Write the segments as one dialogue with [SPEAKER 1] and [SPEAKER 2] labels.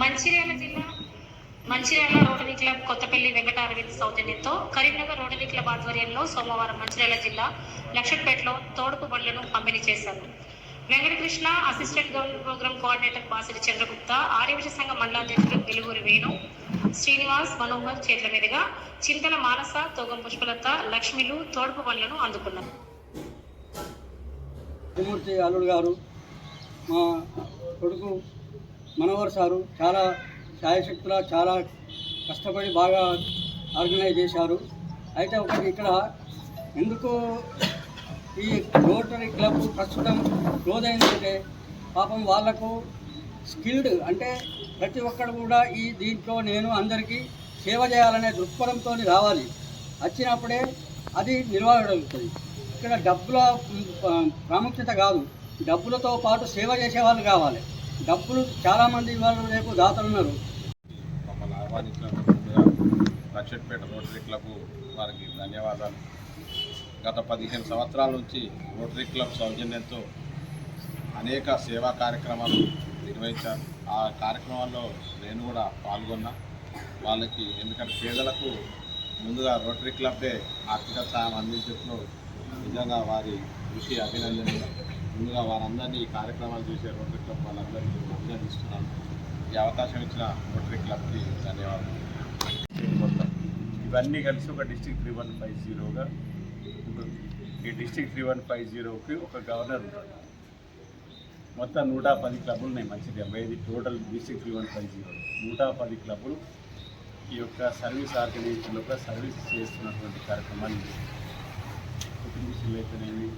[SPEAKER 1] మంచిర్యాల జిల్లా Mancherial rotary club Kothapalli Venkata Aravind సౌజన్యంతో Karimnagar rotary club ఆధ్వర్యంలో సోమవారం మంచిర్యాల జిల్లా లక్షట్పేటలో తోడుపు బండ్లను పంపిణీ చేశారు. Venkatakrishna assistant government program coordinator Basiri Chandragupta ఆర్యవశ సంఘ మండలాధ్యక్షుడు వెలుగురి వేణు శ్రీనివాస్ మనోహర్ చేతుల మీదుగా చింతన మానస తోగం పుష్పలత లక్ష్మిలు తోడుపు బండ్లను అందుకున్నారు.
[SPEAKER 2] అల్లుడు గారు మా కొడుకు మనోహర్ సారు చాలా ఛాయశక్తుల చాలా కష్టపడి బాగా ఆర్గనైజ్ చేశారు. అయితే ఒకటి ఇక్కడ ఎందుకు ఈ రోటరీ క్లబ్ ప్రస్తుతం క్లోజ్ అయిందంటే పాపం వాళ్ళకు స్కిల్డ్ అంటే ప్రతి ఒక్కరు కూడా ఈ దీంట్లో నేను అందరికీ సేవ చేయాలనే దృక్పథంతో రావాలి. వచ్చినప్పుడే అది నిర్వహించగలుగుతుంది ఇక్కడ డబ్బుల ప్రాముఖ్యత కాదు. డబ్బులతో పాటు సేవ చేసే వాళ్ళు కావాలి. డబ్బులు చాలామంది వాళ్ళు రేపు దాతలు ఉన్నారు.
[SPEAKER 3] మమ్మల్ని ఆహ్వానించినందుకు లక్షట్పేట రోటరీ క్లబ్ వారికి ధన్యవాదాలు. గత పదిహేను సంవత్సరాల నుంచి రోటరీ క్లబ్ సౌజన్యంతో అనేక సేవా కార్యక్రమాలు నిర్వహించారు. ఆ కార్యక్రమాల్లో నేను కూడా పాల్గొన్నా. వాళ్ళకి ఎందుకంటే పేదలకు ముందుగా రోటరీ క్లబ్బే ఆర్థిక సాయం అందించడంలో నిజంగా వారి కృషి అభినందనీయం. ముందుగా వారందరినీ ఈ కార్యక్రమాలు చేసే రోటరీ క్లబ్ వాళ్ళందరినీ అభినందిస్తున్నాను. ఈ అవకాశం ఇచ్చిన రోటరీ క్లబ్కి ధన్యవాదాలు.
[SPEAKER 4] మొత్తం ఇవన్నీ కలిసి ఒక డిస్టిక్ త్రీ వన్ ఫైవ్ జీరోగా ఉంటుంది. ఈ డిస్టిక్ త్రీ వన్ ఫైవ్ జీరోకి ఒక గవర్నర్ ఉంటాడు. మొత్తం నూట పది క్లబ్బులు ఉన్నాయి మంచిది. డెబ్బై ఐదు total district three one five zero. నూట పది క్లబ్బులు ఈ యొక్క సర్వీస్ ఆర్గనైజేషన్ యొక్క సర్వీస్ చేస్తున్నటువంటి కార్యక్రమాన్ని కుటుంబ మిషన్లు అయితేనేమి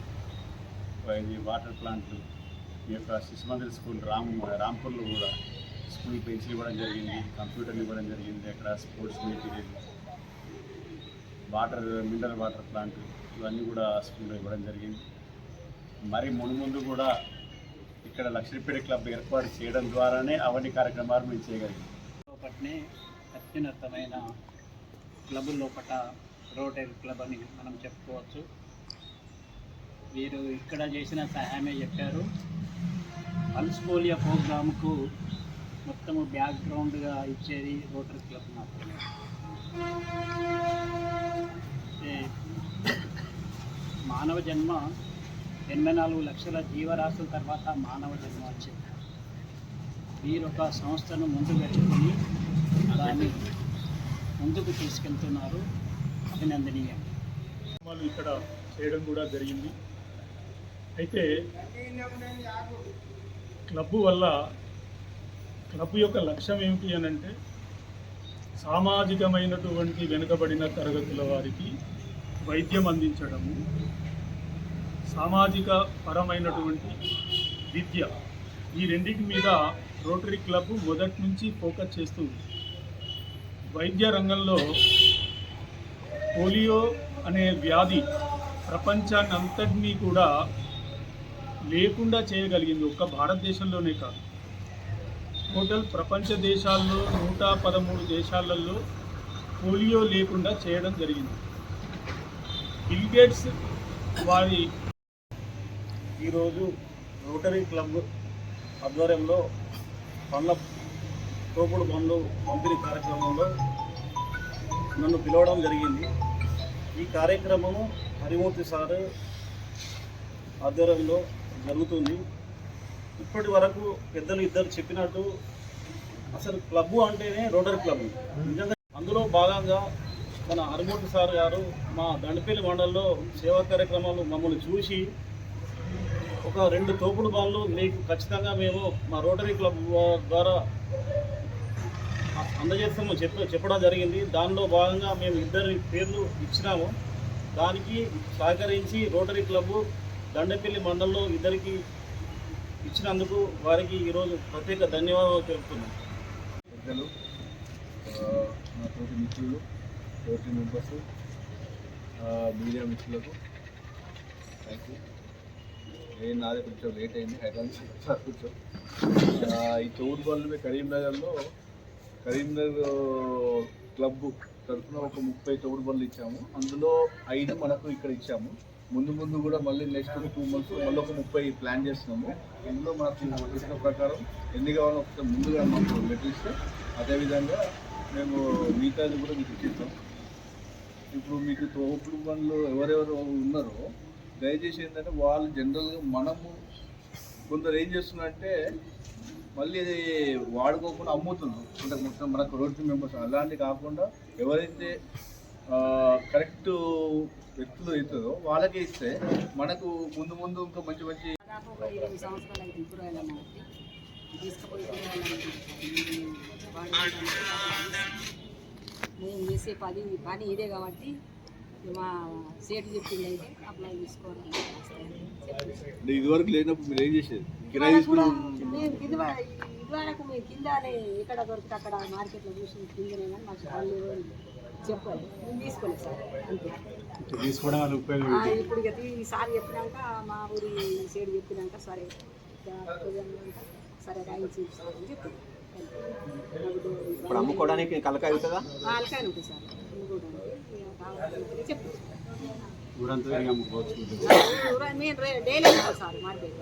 [SPEAKER 4] ఇది వాటర్ ప్లాంట్లు ఈ యొక్క శిశుమందిర్ స్కూల్ రామ్ రాంపూర్లో కూడా స్కూల్ పెన్సిల్ ఇవ్వడం జరిగింది కంప్యూటర్లు ఇవ్వడం జరిగింది అక్కడ sports material water mineral water plant ఇవన్నీ కూడా స్కూల్లో ఇవ్వడం జరిగింది. మరి మునుముందు కూడా ఇక్కడ లక్ష్మీపేట క్లబ్ ఏర్పాటు చేయడం ద్వారానే అవన్నీ కార్యక్రమాలు మేము చేయగలిగాం.
[SPEAKER 5] లోపట్నే అత్యున్నతమైన క్లబ్ లోపట రోటరీ క్లబ్ అని మనం చెప్పుకోవచ్చు. వీరు ఇక్కడ చేసిన సహాయమే చెప్పారు. పల్స్ పోలియో ప్రోగ్రామ్కు మొత్తము బ్యాక్గ్రౌండ్గా ఇచ్చేది రోటరీ క్లబ్ మాత్రమే. మానవ జన్మ ఎనభై నాలుగు లక్షల జీవరాశుల తర్వాత మానవ జన్మ వచ్చింది మీరు ఒక సంస్థను ముందు పెట్టుకుని దాన్ని ముందుకు తీసుకెళ్తున్నారు. అభినందనీయం.
[SPEAKER 6] కార్యక్రమాలు ఇక్కడ చేయడం కూడా జరిగింది. అయితే క్లబ్ వల్ల క్లబ్ యొక్క లక్ష్యం ఏమిటి అని అంటే సామాజికమైనటువంటి వెనుకబడిన తరగతుల వారికి వైద్యం అందించడము సామాజిక పరమైనటువంటి విద్య. ఈ రెండింటి మీద రోటరీ క్లబ్ మొదటి నుంచి ఫోకస్ చేస్తుంది. వైద్య రంగంలో పోలియో అనే వ్యాధి ప్రపంచాన్ని అంతటినీ కూడా లేకుండా చేయగలిగింది ఒక్క భారతదేశంలోనే కాదు. టోటల్ ప్రపంచ దేశాల్లో నూట పదమూడు దేశాలలో పోలియో లేకుండా చేయడం జరిగింది. బిల్గేట్స్ వారి
[SPEAKER 4] ఈరోజు రోటరీ క్లబ్ ఆధ్వర్యంలో పండ్ల తోపుడు పండ్లు పంపిణీ కార్యక్రమంలో నన్ను పిలవడం జరిగింది. ఈ కార్యక్రమము హరిమూర్తి సారు ఆధ్వర్యంలో జరుగుతుంది. ఇప్పటి వరకు పెద్దలు ఇద్దరు చెప్పినట్టు అసలు క్లబ్ అంటేనే రోటరీ క్లబ్. నిజంగా అందులో భాగంగా మన హరిమూర్తి సార్ గారు మా దండపల్లి మండలంలో సేవా కార్యక్రమాలు మమ్మల్ని చూసి ఒక రెండు తోపుడు బాళ్ళు మీకు ఖచ్చితంగా మేము మా రోటరీ క్లబ్ ద్వారా అందజేస్తాము చెప్ప చెప్పడం జరిగింది. దానిలో భాగంగా మేము ఇద్దరి పేర్లు ఇచ్చినాము. దానికి సహకరించి రోటరీ క్లబ్ దండపల్లి మండలంలో ఇద్దరికి ఇచ్చినందుకు వారికి ఈరోజు ప్రత్యేక ధన్యవాదాలు తెలుపుతున్నాం.
[SPEAKER 3] పెద్దలు నా తోటి మిత్రులు తోటి మెంబర్స్ మీడియా మిత్రులకు థ్యాంక్ యూ నేను నాదే కొంచెం లేట్ అయింది హైదరాబాద్ సార్ కొంచెం. ఈ తోడు బళ్ళు కరీంనగర్లో కరీంనగర్ క్లబ్ తరఫున ఒక ముప్పై తోడు బళ్ళు ఇచ్చాము. అందులో ఐదు మనకు ఇక్కడ ఇచ్చాము.
[SPEAKER 7] ముందు ముందు కూడా మళ్ళీ నెక్స్ట్ టూ మంత్స్ మళ్ళీ ఒక ముప్పై ప్లాన్ చేస్తున్నాము. ఇందులో మాకు ఇచ్చిన ప్రకారం ఎన్ని కావాలో ఒకసారి ముందుగా మాకు లెటర్ అదేవిధంగా మేము మిగతాది కూడా మీకు ఇచ్చిస్తాం. ఇప్పుడు మీకు తోపుడు పనులు ఎవరెవరు ఉన్నారో దయచేసి ఏంటంటే వాళ్ళు జనరల్గా మనము కొందరు ఏం చేస్తున్నారంటే మళ్ళీ ఇది వాడుకోకుండా అమ్ముతున్నారు. అంటే మొత్తం మనకు రోడ్డు మెంబర్స్ అలాంటి కాకుండా ఎవరైతే కరెక్ట్ వ్యక్తులు అవుతుందో వాళ్ళకే ఇస్తే మనకు ముందు ముందు ఇంకా మంచి మంచి
[SPEAKER 8] మేము చేసే పని పని ఇదే కాబట్టి మా సేటు చెప్పింది అయితే అప్లై తీసుకోవాలి
[SPEAKER 7] అంటే ఇదివరకు లేనప్పుడు మీరు ఏం చేసేది? కిరాయి
[SPEAKER 8] ఇదివరకు మేము కింద ఇదివరకు మేము కిందనే ఎక్కడ దొరికితే అక్కడ మార్కెట్లో చూసి కిందనే కానీ మాకు చెప్పాలి తీసుకోలేదు సార్. అంతే.
[SPEAKER 4] తీసుకోవడం వల్ల ఉపయోగం
[SPEAKER 8] ఆ, ఇప్పుడు ఇక ఈసారి చెప్పినాక మా ఊరి సైడ్ చెప్పినాక సరే ఇక సరే రాయించి సార్ అని చెప్పి.
[SPEAKER 9] ఇప్పుడు అమ్ముకోవడానికి కలక అవుతుందా?
[SPEAKER 8] వాళ్ళకాయ ఉంటుంది సార్. అమ్ముకోవడానికి ఇక కావాలంటే చెప్పు.
[SPEAKER 4] ఊరంతా తిరిగి అమ్ముకోవచ్చు.
[SPEAKER 8] మేము డైలీ సార్ మార్కెట్.